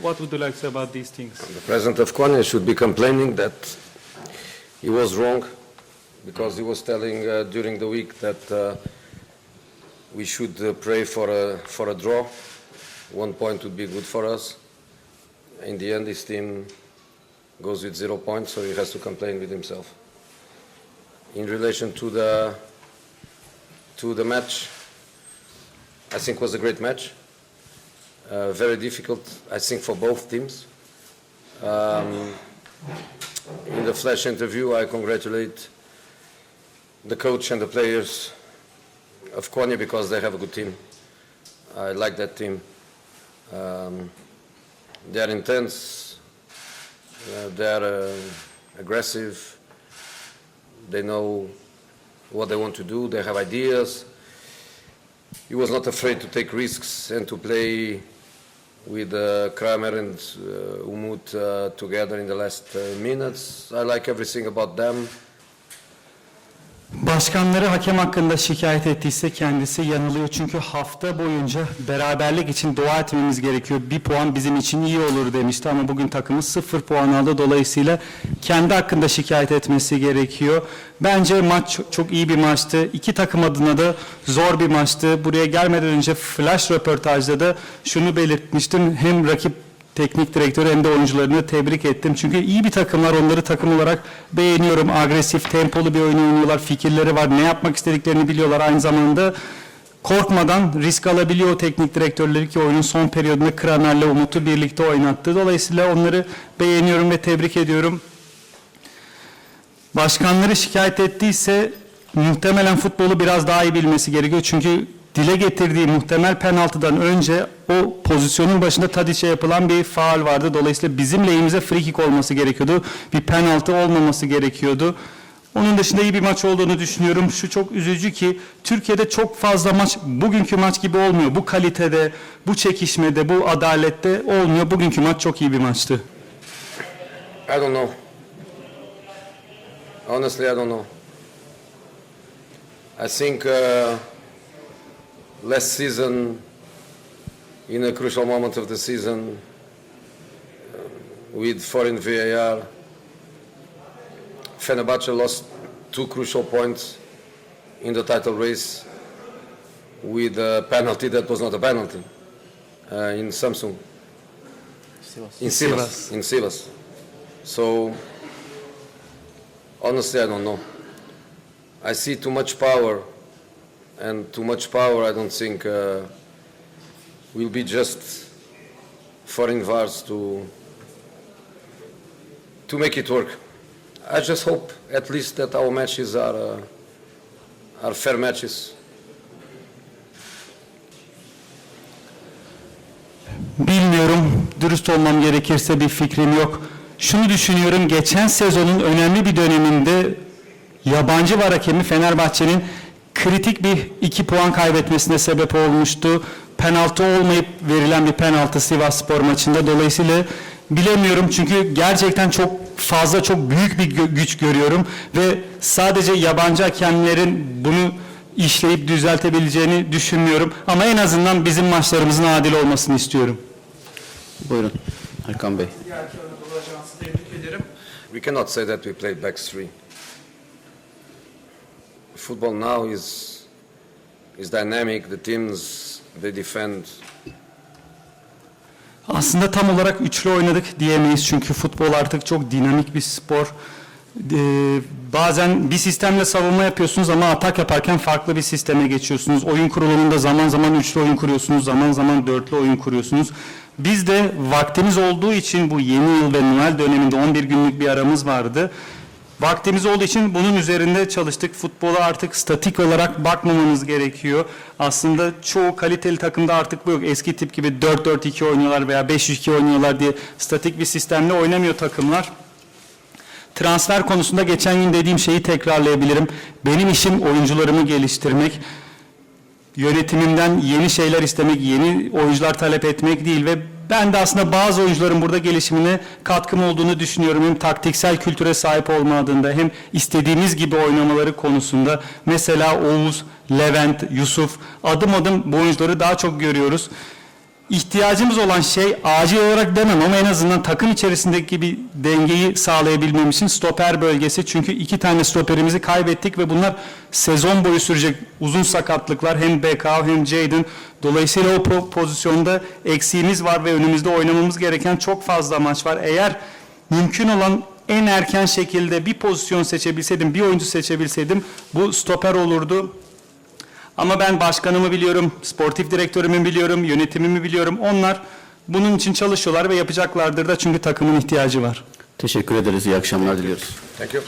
What would you like to say about these things? The president of Konya should be complaining that he was wrong because he was telling uh, during the week that uh, we should uh, pray for a, for a draw. One point would be good for us. In the end, his team goes with zero points, so he has to complain with himself. In relation to the to the match, I think was a great match. Uh, very difficult, I think, for both teams. Um, in the flash interview, I congratulate the coach and the players of Konya because they have a good team. I like that team. Um, they are intense. Uh, they are uh, aggressive. They know what they want to do. They have ideas. He was not afraid to take risks and to play with uh, Kramer and uh, Umut uh, together in the last uh, minutes. I like everything about them. Başkanları hakem hakkında şikayet ettiyse kendisi yanılıyor. Çünkü hafta boyunca beraberlik için dua etmemiz gerekiyor. Bir puan bizim için iyi olur demişti ama bugün takımı sıfır puan aldı. Dolayısıyla kendi hakkında şikayet etmesi gerekiyor. Bence maç çok iyi bir maçtı. İki takım adına da zor bir maçtı. Buraya gelmeden önce flash röportajda da şunu belirtmiştim. Hem rakip teknik direktörü hem de oyuncularını tebrik ettim. Çünkü iyi bir takımlar onları takım olarak beğeniyorum. Agresif, tempolu bir oyun oynuyorlar, fikirleri var, ne yapmak istediklerini biliyorlar. Aynı zamanda korkmadan risk alabiliyor teknik direktörleri ki oyunun son periyodunda Kramer'le Umut'u birlikte oynattı. Dolayısıyla onları beğeniyorum ve tebrik ediyorum. Başkanları şikayet ettiyse muhtemelen futbolu biraz daha iyi bilmesi gerekiyor. Çünkü dile getirdiği muhtemel penaltıdan önce o pozisyonun başında Tadic'e yapılan bir faal vardı. Dolayısıyla bizim lehimize free kick olması gerekiyordu. Bir penaltı olmaması gerekiyordu. Onun dışında iyi bir maç olduğunu düşünüyorum. Şu çok üzücü ki Türkiye'de çok fazla maç bugünkü maç gibi olmuyor. Bu kalitede, bu çekişmede, bu adalette olmuyor. Bugünkü maç çok iyi bir maçtı. I don't know. Honestly, I don't know. I think uh, last season, in a crucial moment of the season, uh, with foreign VAR, Fenerbahce lost two crucial points in the title race with a penalty that was not a penalty uh, in Samsung. In Sivas. In Sivas. So, honestly, I don't know. I see too much power, and too much power, I don't think uh, will be just foreign VARs to to make it work. I just hope, at least, that our matches are uh, are fair matches. Bilmiyorum. Dürüst olmam gerekirse bir fikrim yok. Şunu düşünüyorum. Geçen sezonun önemli bir döneminde yabancı var hakemi Fenerbahçe'nin kritik bir iki puan kaybetmesine sebep olmuştu. Penaltı olmayıp verilen bir penaltı Sivas Spor maçında. Dolayısıyla bilemiyorum çünkü gerçekten çok fazla çok büyük bir güç görüyorum ve sadece yabancı hakemlerin bunu işleyip düzeltebileceğini düşünmüyorum. Ama en azından bizim maçlarımızın adil olmasını istiyorum. Buyurun Erkan Bey. Diğer Anadolu Ajansı tebrik ederim. We cannot say that we played back three. Football now is is dynamic. The teams they defend. Aslında tam olarak üçlü oynadık diyemeyiz çünkü futbol artık çok dinamik bir spor. Ee, bazen bir sistemle savunma yapıyorsunuz ama atak yaparken farklı bir sisteme geçiyorsunuz. Oyun kurulumunda zaman zaman üçlü oyun kuruyorsunuz, zaman zaman dörtlü oyun kuruyorsunuz. Biz de vaktimiz olduğu için bu yeni yıl ve Noel döneminde 11 günlük bir aramız vardı. Vaktimiz olduğu için bunun üzerinde çalıştık. Futbola artık statik olarak bakmamamız gerekiyor. Aslında çoğu kaliteli takımda artık bu yok. Eski tip gibi 4-4-2 oynuyorlar veya 5-3-2 oynuyorlar diye statik bir sistemle oynamıyor takımlar. Transfer konusunda geçen gün dediğim şeyi tekrarlayabilirim. Benim işim oyuncularımı geliştirmek. Yönetimimden yeni şeyler istemek, yeni oyuncular talep etmek değil ve ben de aslında bazı oyuncuların burada gelişimine katkım olduğunu düşünüyorum. Hem taktiksel kültüre sahip olma hem istediğimiz gibi oynamaları konusunda. Mesela Oğuz, Levent, Yusuf adım adım bu oyuncuları daha çok görüyoruz. İhtiyacımız olan şey acil olarak demem ama en azından takım içerisindeki bir dengeyi sağlayabilmem için stoper bölgesi. Çünkü iki tane stoperimizi kaybettik ve bunlar sezon boyu sürecek uzun sakatlıklar. Hem Bekao hem Jadon. Dolayısıyla o po- pozisyonda eksiğimiz var ve önümüzde oynamamız gereken çok fazla maç var. Eğer mümkün olan en erken şekilde bir pozisyon seçebilseydim, bir oyuncu seçebilseydim bu stoper olurdu. Ama ben başkanımı biliyorum, sportif direktörümü biliyorum, yönetimimi biliyorum. Onlar bunun için çalışıyorlar ve yapacaklardır da çünkü takımın ihtiyacı var. Teşekkür ederiz. İyi akşamlar diliyoruz. Thank you.